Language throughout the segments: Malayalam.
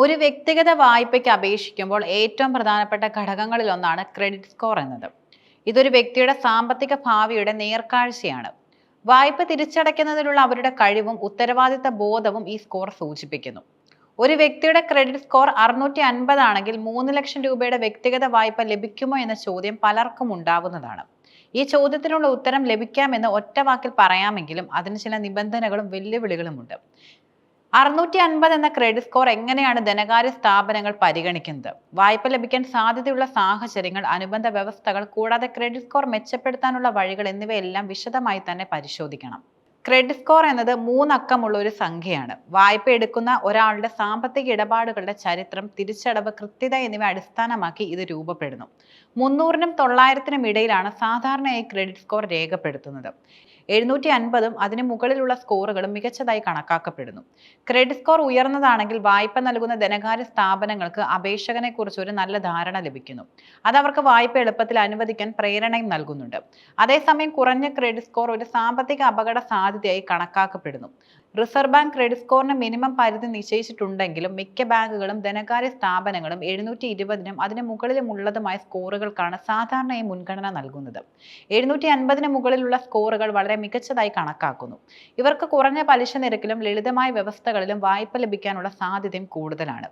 ഒരു വ്യക്തിഗത വായ്പയ്ക്ക് അപേക്ഷിക്കുമ്പോൾ ഏറ്റവും പ്രധാനപ്പെട്ട ഘടകങ്ങളിൽ ഒന്നാണ് ക്രെഡിറ്റ് സ്കോർ എന്നത്. ഇതൊരു വ്യക്തിയുടെ സാമ്പത്തിക ഭാവിയുടെ നേർക്കാഴ്ചയാണ്. വായ്പ തിരിച്ചടയ്ക്കുന്നതിലുള്ള അവരുടെ കഴിവും ഉത്തരവാദിത്ത ബോധവും ഈ സ്കോർ സൂചിപ്പിക്കുന്നു. ഒരു വ്യക്തിയുടെ ക്രെഡിറ്റ് സ്കോർ അറുന്നൂറ്റി അൻപതാണെങ്കിൽ മൂന്ന് ലക്ഷം രൂപയുടെ വ്യക്തിഗത വായ്പ ലഭിക്കുമോ എന്ന ചോദ്യം പലർക്കും ഉണ്ടാവുന്നതാണ്. ഈ ചോദ്യത്തിനുള്ള ഉത്തരം ലഭിക്കാമെന്ന് ഒറ്റ വാക്കിൽ പറയാമെങ്കിലും അതിന് ചില നിബന്ധനകളും വെല്ലുവിളികളുമുണ്ട്. അറുന്നൂറ്റി അൻപത് എന്ന ക്രെഡിറ്റ് സ്കോർ എങ്ങനെയാണ് ധനകാര്യ സ്ഥാപനങ്ങൾ പരിഗണിക്കുന്നത്? വായ്പ ലഭിക്കാൻ സാധ്യതയുള്ള സാഹചര്യങ്ങൾ അനുബന്ധ വ്യവസ്ഥകൾ കൂടാതെ ക്രെഡിറ്റ് സ്കോർ മെച്ചപ്പെടുത്താനുള്ള വഴികൾ എന്നിവയെല്ലാം വിശദമായി തന്നെ പരിശോധിക്കണം. ക്രെഡിറ്റ് സ്കോർ എന്നത് മൂന്നക്കമുള്ള ഒരു സംഖ്യയാണ്. വായ്പ എടുക്കുന്ന ഒരാളുടെ സാമ്പത്തിക ഇടപാടുകളുടെ ചരിത്രം തിരിച്ചടവ് കൃത്യത എന്നിവ അടിസ്ഥാനമാക്കി ഇത് രൂപപ്പെടുന്നു. മുന്നൂറിനും തൊള്ളായിരത്തിനും ഇടയിലാണ് സാധാരണയായി ക്രെഡിറ്റ് സ്കോർ രേഖപ്പെടുത്തുന്നത്. എഴുന്നൂറ്റി അൻപതും അതിന് മുകളിലുള്ള സ്കോറുകളും മികച്ചതായി കണക്കാക്കപ്പെടുന്നു. ക്രെഡിറ്റ് സ്കോർ ഉയർന്നതാണെങ്കിൽ വായ്പ നൽകുന്ന ധനകാര്യ സ്ഥാപനങ്ങൾക്ക് അപേക്ഷകനെ കുറിച്ച് ഒരു നല്ല ധാരണ ലഭിക്കുന്നു. അത് അവർക്ക് വായ്പ എളുപ്പത്തിൽ അനുവദിക്കാൻ പ്രേരണയും നൽകുന്നുണ്ട്. അതേസമയം കുറഞ്ഞ ക്രെഡിറ്റ് സ്കോർ ഒരു സാമ്പത്തിക അപകട സാധ്യതയായി കണക്കാക്കപ്പെടുന്നു. റിസർവ് ബാങ്ക് ക്രെഡിറ്റ് സ്കോറിന് മിനിമം പരിധി നിശ്ചയിച്ചിട്ടുണ്ടെങ്കിലും മിക്ക ബാങ്കുകളും ധനകാര്യ സ്ഥാപനങ്ങളും എഴുന്നൂറ്റി ഇരുപതിനും അതിന് മുകളിലുമുള്ളതുമായ സ്കോറുകൾക്കാണ് സാധാരണയായി മുൻഗണന നൽകുന്നത്. എഴുന്നൂറ്റി അൻപതിന് മുകളിലുള്ള സ്കോറുകൾ വളരെ മികച്ചതായി കണക്കാക്കുന്നു. ഇവർക്ക് കുറഞ്ഞ പലിശ നിരക്കിലും ലളിതമായ വ്യവസ്ഥകളിലും വായ്പ ലഭിക്കാനുള്ള സാധ്യതയും കൂടുതലാണ്.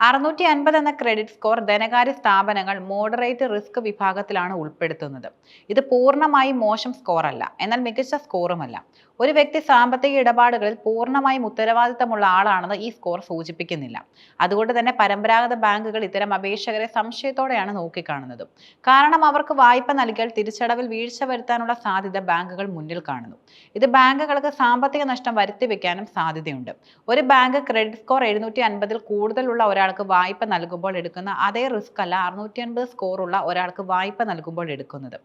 അറുന്നൂറ്റി അൻപത് എന്ന ക്രെഡിറ്റ് സ്കോർ ധനകാര്യ സ്ഥാപനങ്ങൾ മോഡറേറ്റ് റിസ്ക് വിഭാഗത്തിലാണ് ഉൾപ്പെടുത്തുന്നത്. ഇത് പൂർണമായും മോശം സ്കോറല്ല. എന്നാൽ മികച്ച സ്കോറുമല്ല. ഒരു വ്യക്തി സാമ്പത്തിക ഇടപാടുകളിൽ പൂർണമായും ഉത്തരവാദിത്തമുള്ള ആളാണെന്ന് ഈ സ്കോർ സൂചിപ്പിക്കുന്നില്ല. അതുകൊണ്ട് തന്നെ പരമ്പരാഗത ബാങ്കുകൾ ഇത്തരം അപേക്ഷകരെ സംശയത്തോടെയാണ് നോക്കിക്കാണുന്നത്. കാരണം അവർക്ക് വായ്പ നൽകിയാൽ തിരിച്ചടവിൽ വീഴ്ച വരുത്താനുള്ള സാധ്യത ബാങ്കുകൾ മുന്നിൽ കാണുന്നു. ഇത് ബാങ്കുകൾക്ക് സാമ്പത്തിക നഷ്ടം വരുത്തി വെക്കാനും സാധ്യതയുണ്ട്. ഒരു ബാങ്ക് ക്രെഡിറ്റ് സ്കോർ എഴുന്നൂറ്റി അൻപതിൽ കൂടുതലുള്ള ഒരാൾക്ക് വായ്പ നൽകുമ്പോൾ എടുക്കുന്ന അതേ റിസ്ക് അല്ല അറുന്നൂറ്റി അൻപത് സ്കോറുള്ള ഒരാൾക്ക് വായ്പ നൽകുമ്പോൾ എടുക്കുന്നത്.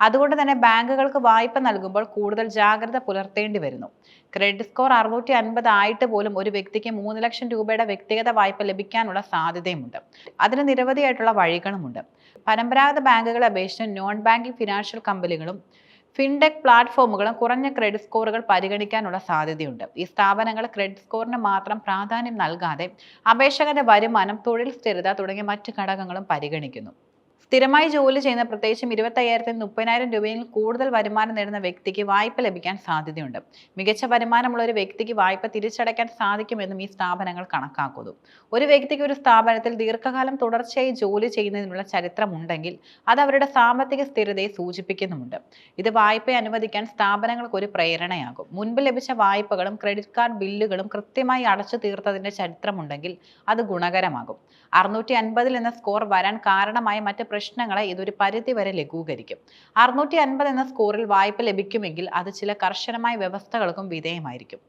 അതുകൊണ്ട് തന്നെ ബാങ്കുകൾക്ക് വായ്പ നൽകുമ്പോൾ കൂടുതൽ ജാഗ്രത പുലർത്തേണ്ടി വരുന്നു. ക്രെഡിറ്റ് സ്കോർ അറുന്നൂറ്റി അൻപത് ആയിട്ട് പോലും ഒരു വ്യക്തിക്ക് മൂന്ന് ലക്ഷം രൂപയുടെ വ്യക്തിഗത വായ്പ ലഭിക്കാനുള്ള സാധ്യതയുമുണ്ട്. അതിന് നിരവധിയായിട്ടുള്ള വഴികളുമുണ്ട്. പരമ്പരാഗത ബാങ്കുകളെ അപേക്ഷിച്ച് നോൺ ബാങ്കിംഗ് ഫിനാൻഷ്യൽ കമ്പനികളും ഫിൻടെക് പ്ലാറ്റ്ഫോമുകളും കുറഞ്ഞ ക്രെഡിറ്റ് സ്കോറുകൾ പരിഗണിക്കാനുള്ള സാധ്യതയുണ്ട്. ഈ സ്ഥാപനങ്ങൾ ക്രെഡിറ്റ് സ്കോറിന് മാത്രം പ്രാധാന്യം നൽകാതെ അപേക്ഷകന്റെ വരുമാനം തൊഴിൽ സ്ഥിരത തുടങ്ങിയ മറ്റ് ഘടകങ്ങളും പരിഗണിക്കുന്നു. സ്ഥിരമായി ജോലി ചെയ്യുന്ന പ്രത്യേകിച്ചും ഇരുപത്തയ്യായിരത്തിന് മുപ്പതിനായിരം രൂപയിൽ കൂടുതൽ വരുമാനം നേടുന്ന വ്യക്തിക്ക് വായ്പ ലഭിക്കാൻ സാധ്യതയുണ്ട്. മികച്ച വരുമാനമുള്ള ഒരു വ്യക്തിക്ക് വായ്പ തിരിച്ചടയ്ക്കാൻ സാധിക്കുമെന്നും ഈ സ്ഥാപനങ്ങൾ കണക്കാക്കുന്നു. ഒരു വ്യക്തിക്ക് ഒരു സ്ഥാപനത്തിൽ ദീർഘകാലം തുടർച്ചയായി ജോലി ചെയ്യുന്നതിനുള്ള ചരിത്രമുണ്ടെങ്കിൽ അത് അവരുടെ സാമ്പത്തിക സ്ഥിരതയെ സൂചിപ്പിക്കുന്നുമുണ്ട്. ഇത് വായ്പ അനുവദിക്കാൻ സ്ഥാപനങ്ങൾക്ക് ഒരു പ്രേരണയാകും. മുൻപ് ലഭിച്ച വായ്പകളും ക്രെഡിറ്റ് കാർഡ് ബില്ലുകളും കൃത്യമായി അടച്ചു തീർത്തതിന്റെ ചരിത്രമുണ്ടെങ്കിൽ അത് ഗുണകരമാകും. അറുന്നൂറ്റി അൻപതിൽ എന്ന സ്കോർ വരാൻ കാരണമായ മറ്റ് പ്രശ്നങ്ങളെ ഇതൊരു പരിധി വരെ ലഘൂകരിക്കും. അറുന്നൂറ്റി അൻപത് എന്ന സ്കോറിൽ വായ്പ ലഭിക്കുമെങ്കിൽ അത് ചില കർശനമായ വ്യവസ്ഥകൾക്കും വിധേയമായിരിക്കും.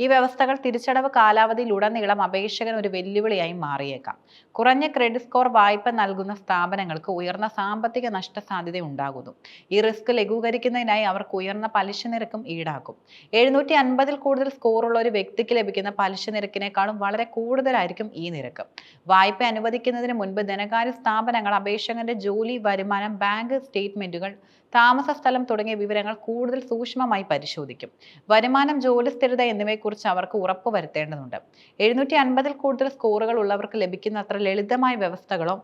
ഈ വ്യവസ്ഥകൾ തിരിച്ചടവ് കാലാവധിയിലുടനീളം അപേക്ഷകൻ ഒരു വെല്ലുവിളിയായി മാറിയേക്കാം. കുറഞ്ഞ ക്രെഡിറ്റ് സ്കോർ വായ്പ നൽകുന്ന സ്ഥാപനങ്ങൾക്ക് ഉയർന്ന സാമ്പത്തിക നഷ്ടസാധ്യത ഉണ്ടാകുന്നു ഈ റിസ്ക് ലഘൂകരിക്കുന്നതിനായി അവർക്ക് ഉയർന്ന പലിശ നിരക്കും ഈടാക്കും. എഴുന്നൂറ്റി അൻപതിൽ കൂടുതൽ സ്കോറുള്ള ഒരു വ്യക്തിക്ക് ലഭിക്കുന്ന പലിശ നിരക്കിനേക്കാളും വളരെ കൂടുതലായിരിക്കും ഈ നിരക്ക്. വായ്പ അനുവദിക്കുന്നതിന് മുൻപ് ധനകാര്യ സ്ഥാപനങ്ങൾ അപേക്ഷകന്റെ ജോലി വരുമാനം ബാങ്ക് സ്റ്റേറ്റ്മെന്റുകൾ താമസ സ്ഥലം തുടങ്ങിയ വിവരങ്ങൾ കൂടുതൽ സൂക്ഷ്മമായി പരിശോധിക്കും. വരുമാനം ജോലി സ്ഥിരത എന്നിവയെക്കുറിച്ച് അവർക്ക് ഉറപ്പ് വരുത്തേണ്ടതുണ്ട്. എഴുന്നൂറ്റി അൻപതിൽ കൂടുതൽ സ്കോറുകൾ ഉള്ളവർക്ക് ലഭിക്കുന്ന അത്ര ലളിതമായ വ്യവസ്ഥകളോ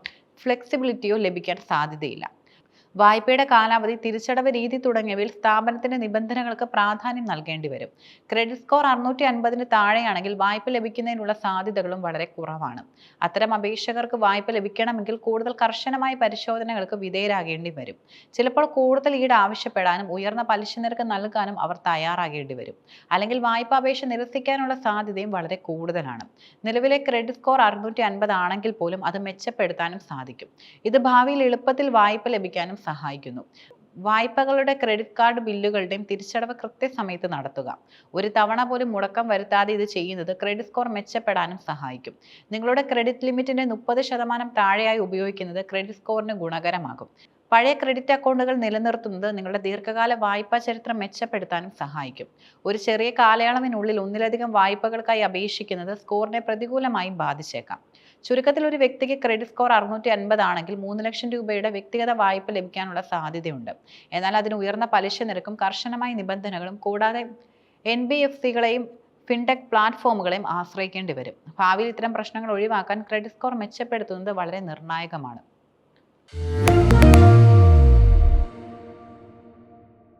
ഫ്ലെക്സിബിലിറ്റിയോ ലഭിക്കാൻ സാധ്യതയില്ല. വായ്പയുടെ കാലാവധി തിരിച്ചടവ് രീതി തുടങ്ങിയവയിൽ സ്ഥാപനത്തിന്റെ നിബന്ധനകൾക്ക് പ്രാധാന്യം നൽകേണ്ടി വരും. ക്രെഡിറ്റ് സ്കോർ അറുന്നൂറ്റി അൻപതിന് താഴെയാണെങ്കിൽ വായ്പ ലഭിക്കുന്നതിനുള്ള സാധ്യതകളും വളരെ കുറവാണ്. അത്തരം അപേക്ഷകർക്ക് വായ്പ ലഭിക്കണമെങ്കിൽ കൂടുതൽ കർശനമായ പരിശോധനകൾക്ക് വിധേയരാകേണ്ടി വരും. ചിലപ്പോൾ കൂടുതൽ ഈട് ആവശ്യപ്പെടാനും ഉയർന്ന പലിശ നിരക്ക് നൽകാനും അവർ തയ്യാറാകേണ്ടി വരും. അല്ലെങ്കിൽ വായ്പ അപേക്ഷ നിരസിക്കാനുള്ള സാധ്യതയും വളരെ കൂടുതലാണ്. നിലവിലെ ക്രെഡിറ്റ് സ്കോർ അറുന്നൂറ്റി അൻപത് ആണെങ്കിൽ പോലും അത് മെച്ചപ്പെടുത്താനും സാധിക്കും. ഇത് ഭാവിയിൽ എളുപ്പത്തിൽ വായ്പ ലഭിക്കാനും സഹായിക്കുന്നു. വായ്പകളുടെ ക്രെഡിറ്റ് കാർഡ് ബില്ലുകളുടെയും തിരിച്ചടവ് കൃത്യസമയത്ത് നടത്തുക. ഒരു തവണ പോലും മുടക്കം വരുത്താതെ ഇത് ചെയ്യുന്നത് ക്രെഡിറ്റ് സ്കോർ മെച്ചപ്പെടാനും സഹായിക്കും. നിങ്ങളുടെ ക്രെഡിറ്റ് ലിമിറ്റിന്റെ മുപ്പത് ശതമാനം താഴെയായി ഉപയോഗിക്കുന്നത് ക്രെഡിറ്റ് സ്കോറിന് ഗുണകരമാകും. പഴയ ക്രെഡിറ്റ് അക്കൗണ്ടുകൾ നിലനിർത്തുന്നത് നിങ്ങളുടെ ദീർഘകാല വായ്പാ ചരിത്രം മെച്ചപ്പെടുത്താനും സഹായിക്കും. ഒരു ചെറിയ കാലയളവിനുള്ളിൽ ഒന്നിലധികം വായ്പകൾക്കായി അപേക്ഷിക്കുന്നത് സ്കോറിനെ പ്രതികൂലമായും ബാധിച്ചേക്കാം. ചുരുക്കത്തിൽ ഒരു വ്യക്തിക്ക് ക്രെഡിറ്റ് സ്കോർ അറുന്നൂറ്റി അൻപത് ആണെങ്കിൽ മൂന്ന് ലക്ഷം രൂപയുടെ വ്യക്തിഗത വായ്പ ലഭിക്കാനുള്ള സാധ്യതയുണ്ട്. എന്നാൽ അതിന് ഉയർന്ന പലിശ നിരക്കും കർശനമായ നിബന്ധനകളും കൂടാതെ എൻ ബി എഫ് സികളെയും ഫിൻടെക് പ്ലാറ്റ്ഫോമുകളെയും ആശ്രയിക്കേണ്ടി വരും. ഭാവിയിൽ ഇത്തരം പ്രശ്നങ്ങൾ ഒഴിവാക്കാൻ ക്രെഡിറ്റ് സ്കോർ മെച്ചപ്പെടുത്തുന്നത് വളരെ നിർണായകമാണ്.